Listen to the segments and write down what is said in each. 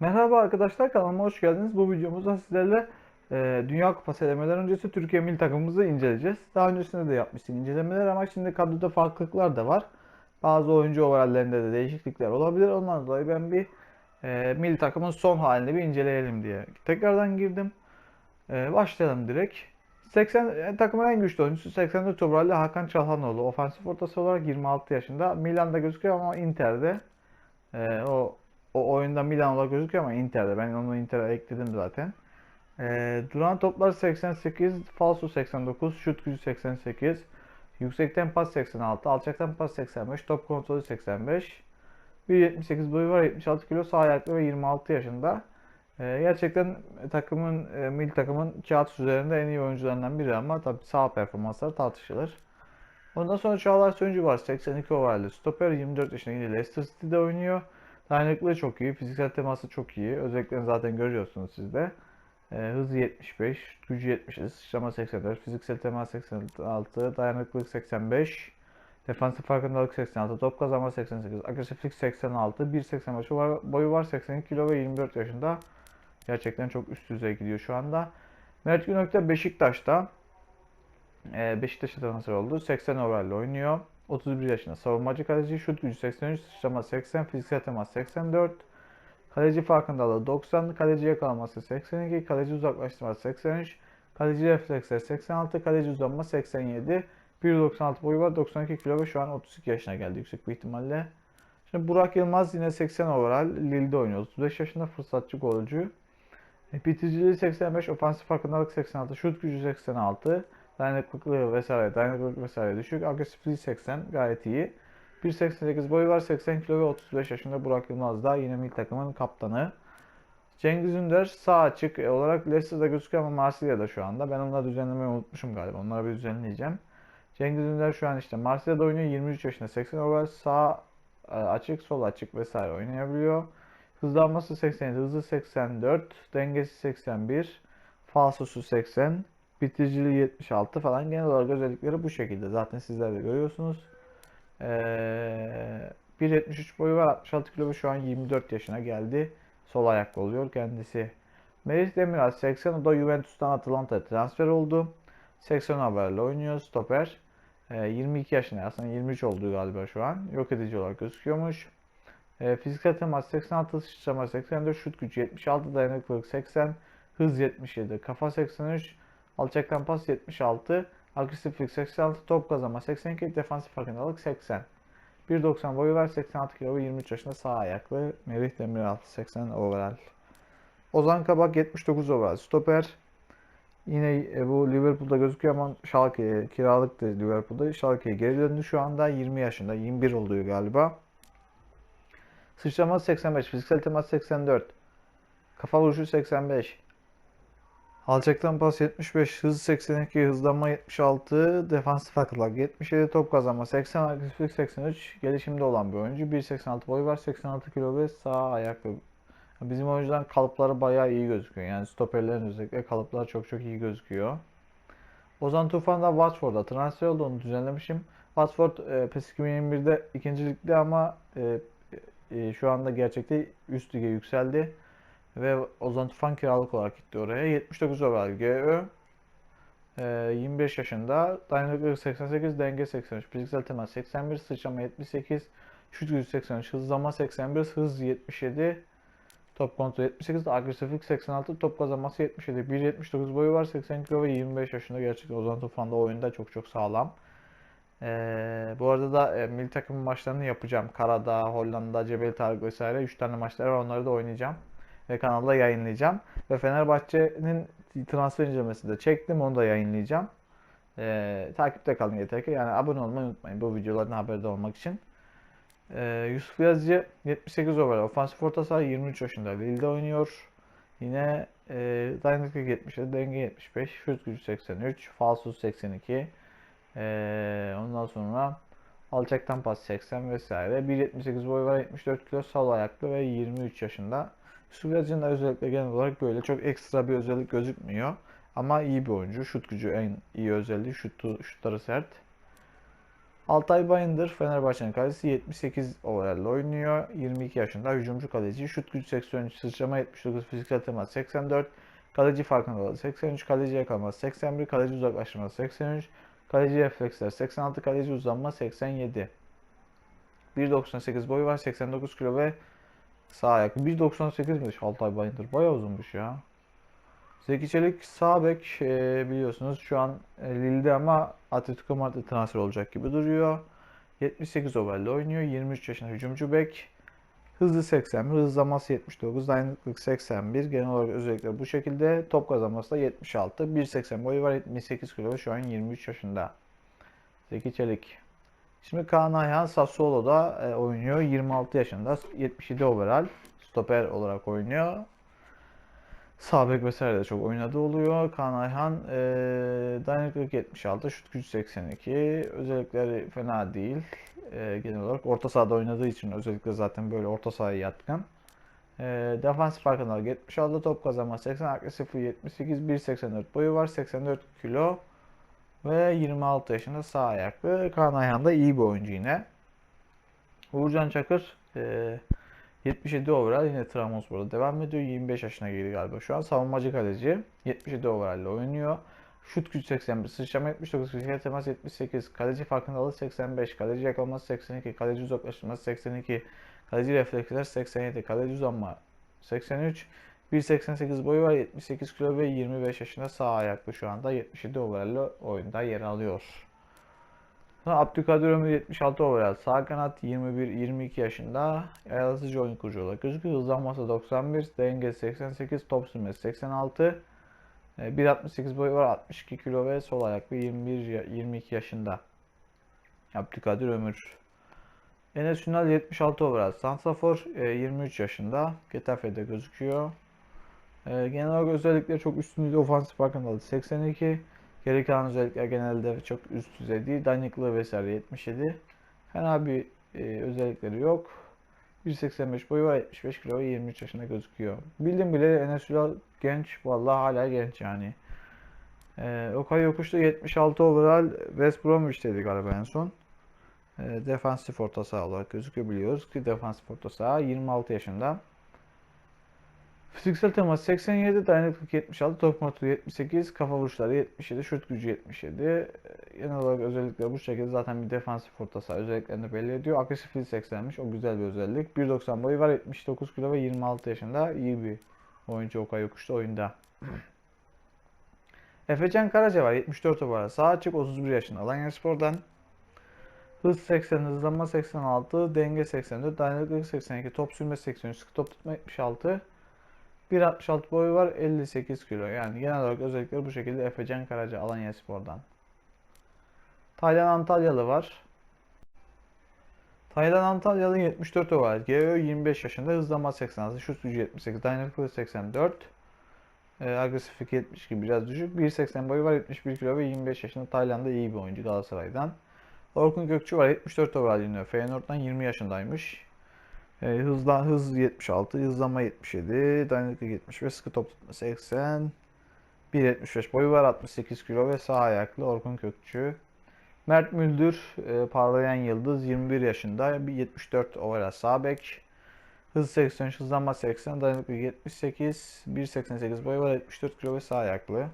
Merhaba arkadaşlar kanalıma hoş geldiniz. Bu videomuzda sizlerle e, Dünya Kupası elemeler öncesi Türkiye milli takımımızı inceleyeceğiz. Daha öncesinde de yapmıştık incelemeler ama şimdi kadroda farklılıklar da var. Bazı oyuncu overalllerinde de değişiklikler olabilir. Ondan dolayı ben bir e, milli takımın son halini bir inceleyelim diye tekrardan girdim. E, başlayalım direkt. 80 e, takımın en güçlü oyuncusu 84 overalli Hakan Çalhanoğlu. Ofansif ortası olarak 26 yaşında. Milan'da gözüküyor ama Inter'de. E, o o oyunda Milan olarak gözüküyor ama Inter'de. Ben onu Inter'e ekledim zaten. Ee, duran toplar 88, falso 89, şut gücü 88, yüksekten pas 86, alçaktan pas 85, top kontrolü 85. 1.78 boyu var, 76 kilo, sağ ayaklı ve 26 yaşında. Ee, gerçekten takımın, e, milli takımın kağıt üzerinde en iyi oyuncularından biri ama tabii sağ performansları tartışılır. Ondan sonra Çağlar Söncü var, 82 overalli stoper, 24 yaşında yine Leicester City'de oynuyor. Dayanıklılığı çok iyi. Fiziksel teması çok iyi. Özelliklerini zaten görüyorsunuz siz de. E, hızı 75, gücü 70, sıçrama 84, fiziksel temas 86, dayanıklılık 85, defansif farkındalık 86, top kazanma 88, agresiflik 86, 1.85 var, boyu var 82 kilo ve 24 yaşında. Gerçekten çok üst düzey gidiyor şu anda. Mert Günok da Beşiktaş'ta. E, Beşiktaş'a transfer oldu. 80 overall oynuyor. 31 yaşında savunmacı kaleci, şut gücü 83, sıçrama 80, fiziksel temas 84, kaleci farkındalığı 90, kaleci yakalaması 82, kaleci uzaklaştırması 83, kaleci refleksleri 86, kaleci uzanma 87, 1.96 boyu var, 92 kilo ve şu an 32 yaşına geldi yüksek bir ihtimalle. Şimdi Burak Yılmaz yine 80 overall, Lille'de oynuyor. 35 yaşında fırsatçı golcü. E, Bitiriciliği 85, ofansif farkındalık 86, şut gücü 86, Dayanıklılığı vesaire, dayanıklılık vesaire düşük. Agresifliği 80 gayet iyi. 1.88 boyu var, 80 kilo ve 35 yaşında Burak Yılmaz da yine milli takımın kaptanı. Cengiz Ünder sağ açık olarak Leicester'da gözüküyor ama Marsilya'da şu anda. Ben onları düzenlemeyi unutmuşum galiba. Onları bir düzenleyeceğim. Cengiz Ünder şu an işte Marsilya'da oynuyor. 23 yaşında 80 overall sağ e, açık, sol açık vesaire oynayabiliyor. Hızlanması 87, hızı 84, dengesi 81, falsosu 80, bitiriciliği 76 falan genel olarak özellikleri bu şekilde. Zaten sizler de görüyorsunuz. Ee, 1.73 boyu var. 66 kilo ve şu an 24 yaşına geldi. Sol ayaklı oluyor kendisi. Merih Demiral 80 o da Juventus'tan Atalanta'ya transfer oldu. 80 haberle oynuyor stoper. Ee, 22 yaşında aslında 23 olduğu galiba şu an. Yok edici olarak gözüküyormuş. Ee, fiziksel temas 86, sıçrama 84, şut gücü 76, dayanıklılık 80, hız 77, kafa 83, Alçaktan pas 76. Agresiflik 86. Top kazanma 82. Defansif farkındalık 80. 1.90 boyu var. 86 kilo ve 23 yaşında sağ ayaklı. Merih Demiral 80 overall. Ozan Kabak 79 overall. Stoper. Yine e, bu Liverpool'da gözüküyor ama Schalke kiralıktı Liverpool'da. Schalke'ye geri döndü şu anda 20 yaşında. 21 oluyor galiba. Sıçrama 85. Fiziksel temas 84. Kafa vuruşu 85. Alçaktan pas 75, hız 82, hızlanma 76, defansif farklılık 77, top kazanma 80, agresiflik 83, gelişimde olan bir oyuncu. 1.86 boyu var, 86 kilo ve sağ ayaklı. Bizim oyuncuların kalıpları bayağı iyi gözüküyor. Yani stoperlerin özellikle kalıpları çok çok iyi gözüküyor. Ozan Tufan da Watford'a transfer oldu, onu düzenlemişim. Watford e, PES 2021'de ikinci ligde ama e, e, şu anda gerçekte üst lige yükseldi. Ve Ozan Tufan kiralık olarak gitti oraya. 79 overall GÖ. E, 25 yaşında. Dayanıklılık 88, denge 83, fiziksel temas 81, sıçrama 78, şut gücü 83, hızlama 81, hız 77, top kontrol 78, agresiflik 86, top kazanması 77, 1.79 boyu var, 80 kilo ve 25 yaşında. Gerçekten Ozan Tufan da oyunda çok çok sağlam. Ee, bu arada da e, milli takım maçlarını yapacağım. Karadağ, Hollanda, Cebel Tarık vesaire 3 tane maçları var. Onları da oynayacağım ve kanalda yayınlayacağım. Ve Fenerbahçe'nin transfer incelemesini de çektim. Onu da yayınlayacağım. Ee, takipte kalın yeter ki. Yani abone olmayı unutmayın bu videolardan haberdar olmak için. Ee, Yusuf Yazıcı 78 overall. Ofansif orta saha 23 yaşında. Lille'de oynuyor. Yine e, dayanıklık 77, denge 75, şut gücü 83, falsus 82. Ee, ondan sonra alçaktan pas 80 vesaire. 1.78 boyu var, 74 kilo, sol ayaklı ve 23 yaşında. Suvacın da özellikle genel olarak böyle çok ekstra bir özellik gözükmüyor. Ama iyi bir oyuncu. Şut gücü en iyi özelliği. Şutu, şutları sert. Altay Bayındır Fenerbahçe'nin kalecisi 78 overall oynuyor. 22 yaşında hücumcu kaleci. Şut gücü 83, sıçrama 79, fiziksel temas 84, kaleci farkındalığı 83, kaleci yakalaması 81, kaleci uzaklaştırması 83, kaleci refleksler 86, kaleci uzanma 87. 1.98 boyu var, 89 kilo ve sağ ayak. 1.98'miş Altay Bayındır. Bayağı uzunmuş ya. Zeki Çelik sağ bek e, biliyorsunuz şu an e, Lille'de ama Atletico Madrid transfer olacak gibi duruyor. 78 overall oynuyor. 23 yaşında hücumcu bek. Hızlı 81, hızlanması 79, dayanıklılık 81. Genel olarak özellikle bu şekilde. Top kazanması da 76. 1.80 boyu var, 78 kilo şu an 23 yaşında. Zeki Çelik. Şimdi Kaan Ayhan Sassuolo'da e, oynuyor. 26 yaşında. 77 overall. Stoper olarak oynuyor. Sağ bek vesaire de çok oynadığı oluyor. Kaan Ayhan e, dayanıklılık 76, şut gücü 82. Özellikleri fena değil. E, genel olarak orta sahada oynadığı için özellikle zaten böyle orta sahaya yatkın. E, defansif farkındalık 76, top kazanma 80, agresifliği 78, 1.84 boyu var, 84 kilo ve 26 yaşında sağ ayaklı. Kaan Ayhan da iyi bir oyuncu yine. Uğurcan Çakır e, 77 overall yine Trabzonspor'da devam ediyor. 25 yaşına girdi galiba şu an. Savunmacı kaleci. 77 overall ile oynuyor. Şut gücü 81, sıçrama 79, fiziksel temas 78, kaleci farkındalığı 85, kaleci yakalaması 82, kaleci uzaklaştırması 82, kaleci refleksler 87, kaleci uzanma 83, 1.88 boyu var, 78 kilo ve 25 yaşında sağ ayaklı şu anda 77 overall ile oyunda yer alıyor. Sonra Abdülkadir Ömür 76 overall. Sağ kanat 21-22 yaşında. Yaratıcı oyun kurucu olarak gözüküyor. Hızlanması 91, denge 88, top sürmesi 86. 1.68 boyu var, 62 kilo ve sol ayaklı 21-22 yaşında. Abdülkadir Ömür. Enes Ünal 76 overall. Sansafor 23 yaşında. Getafe'de gözüküyor. Genel olarak özellikleri çok üstün düzey ofansif farkındalığı 82. Geri kalan özellikler genelde çok üst düzey değil. Dayanıklılığı vesaire 77. Fena bir e, özellikleri yok. 1.85 boyu var, 75 kilo ve 23 yaşında gözüküyor. Bildim bile Enes Ünal genç, vallahi hala genç yani. E, Okay Yokuş'ta 76 overall West Bromwich'teydi galiba en son. E, defansif orta saha olarak gözüküyor biliyoruz ki defansif orta saha 26 yaşında. Fiziksel temas 87, dayanıklık 76, top kontrolü 78, kafa vuruşları 77, şut gücü 77. Genel olarak özellikle bu şekilde zaten bir defansif orta saha özelliklerini belli ediyor. Agresifliği 80'miş. O güzel bir özellik. 1.90 boyu var, 79 kilo ve 26 yaşında iyi bir oyuncu Okay Yokuş'ta oyunda. Efecan Karaca var. 74 var. Sağ açık 31 yaşında. Alanya Spor'dan. Hız 80, hızlanma 86, denge 84, dayanıklılık 82, top sürme 83, sıkı top tutma 76. 1.66 boyu var 58 kilo. Yani genel olarak özellikleri bu şekilde Efecan Karaca Alanya Spor'dan. Taylan Antalyalı var. Taylan Antalyalı 74 var. GO 25 yaşında. Hızlanma 86. Şut gücü 78. Dayanıklılık 84. E, agresiflik 72 biraz düşük. 1.80 boyu var 71 kilo ve 25 yaşında Tayland'da iyi bir oyuncu Galatasaray'dan. Orkun Gökçü var 74 overall yine Feyenoord'dan 20 yaşındaymış. E, hızla, hız 76, hızlanma 77, dayanıklık 75, sıkı top tutma 80, 1.75 boyu var 68 kilo ve sağ ayaklı Orkun Kökçü. Mert Müldür e, parlayan yıldız 21 yaşında 74 overall sağ bek. Hız 80, hızlanma 80, dayanıklık 78, 1.88 boyu var 74 kilo ve sağ ayaklı.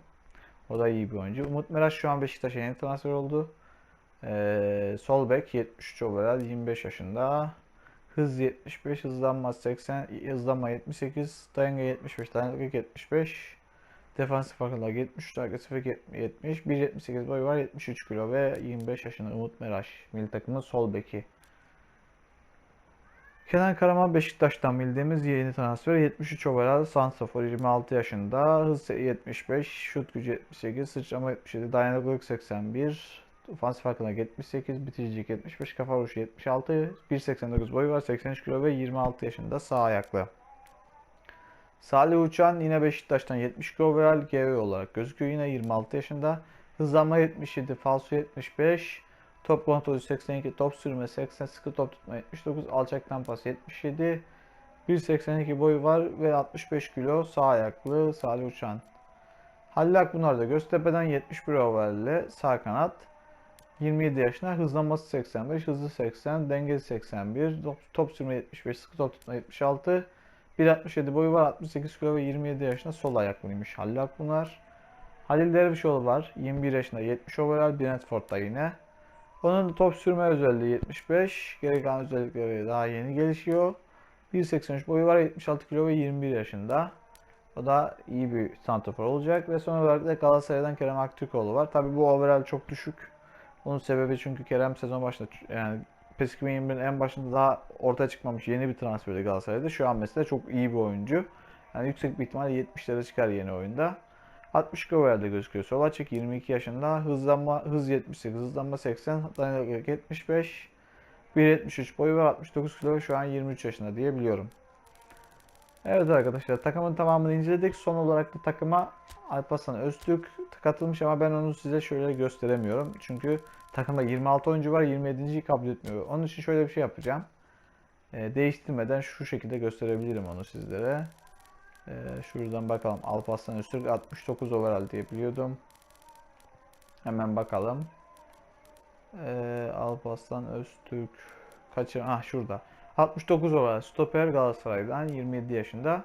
O da iyi bir oyuncu. Umut Meraş şu an Beşiktaş'a yeni transfer oldu. Ee, sol bek 73 overall 25 yaşında. Hız 75, hızlanma 80, hızlanma 78, dayanıklı 75, dayanıklık 75. Defansif farkındalık 73, agresiflik 70, 1.78 boyu var 73 kilo ve 25 yaşında Umut Meraş milli takımın sol beki. Kenan Karaman Beşiktaş'tan bildiğimiz yeni transfer 73 overall Sansafor 26 yaşında hız 75 şut gücü 78 sıçrama 77 dayanıklılık 81 Ofansif farkındalık 78, bitiricilik 75, kafa vuruşu 76, 1.89 boyu var, 83 kilo ve 26 yaşında sağ ayaklı. Salih Uçan yine Beşiktaş'tan 70 kilo overall GV olarak gözüküyor. Yine 26 yaşında. Hızlanma 77, falso 75, top kontrolü 82, top sürme 80, sıkı top tutma 79, alçaktan pas 77, 1.82 boyu var ve 65 kilo sağ ayaklı Salih Uçan. Halil Akbunar da Göztepe'den 71 overall ile sağ kanat. 27 yaşında. Hızlanması 85, hızlı 80, dengesi 81, top, top sürme 75, sıkı top tutma 76. 1.67 boyu var, 68 kilo ve 27 yaşında sol ayaklıymış Halil Akpınar. Halil Dervişoğlu var, 21 yaşında 70 overall, Brentford'da yine. Onun top sürme özelliği 75, geri kalan özellikleri daha yeni gelişiyor. 1.83 boyu var, 76 kilo ve 21 yaşında. O da iyi bir santrafor olacak ve son olarak da Galatasaray'dan Kerem Aktürkoğlu var. Tabi bu overall çok düşük. Onun sebebi çünkü Kerem sezon başında yani PES 2021'in en başında daha ortaya çıkmamış yeni bir transferdi Galatasaray'da. Şu an mesela çok iyi bir oyuncu. Yani yüksek bir ihtimalle 70'lere çıkar yeni oyunda. 60 overall'de gözüküyor. Sol açık 22 yaşında. Hızlanma hız 78, hızlanma 80, dayanıklılık 75. 1.73 boyu var 69 kilo şu an 23 yaşında diyebiliyorum. Evet arkadaşlar takımın tamamını inceledik. Son olarak da takıma Alparslan Öztürk katılmış ama ben onu size şöyle gösteremiyorum. Çünkü takımda 26 oyuncu var 27.yi kabul etmiyor. Onun için şöyle bir şey yapacağım. Ee, değiştirmeden şu şekilde gösterebilirim onu sizlere. Ee, şuradan bakalım. Alparslan Öztürk 69 overall diye biliyordum. Hemen bakalım. Ee, Alparslan Öztürk kaç? Ah şurada. 69 overall stoper Galatasaray'dan 27 yaşında.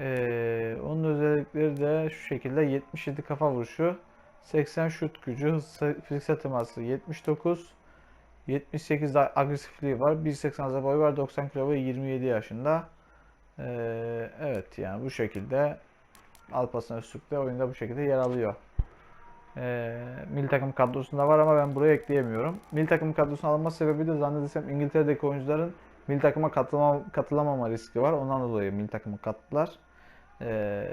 Ee, onun özellikleri de şu şekilde 77 kafa vuruşu, 80 şut gücü, hız, fiziksel teması 79, 78 de agresifliği var, 1.80 boyu var, 90 kilo ve 27 yaşında. Ee, evet yani bu şekilde Alparslan Öztürk oyunda bu şekilde yer alıyor. Ee, milli takım kadrosunda var ama ben buraya ekleyemiyorum. Milli takım kadrosuna alınma sebebi de zannedersem İngiltere'deki oyuncuların milli takıma katılma, katılamama riski var. Ondan dolayı milli takıma kattılar. Ee,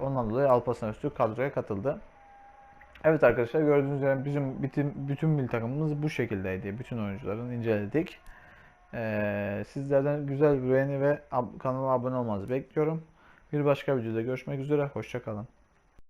ondan dolayı Alparslan Öztürk kadroya katıldı. Evet arkadaşlar gördüğünüz üzere bizim bütün, bütün milli takımımız bu şekildeydi. Bütün oyuncuların inceledik. Ee, sizlerden güzel beğeni ve ab- kanalıma abone olmanızı bekliyorum. Bir başka videoda görüşmek üzere. Hoşçakalın.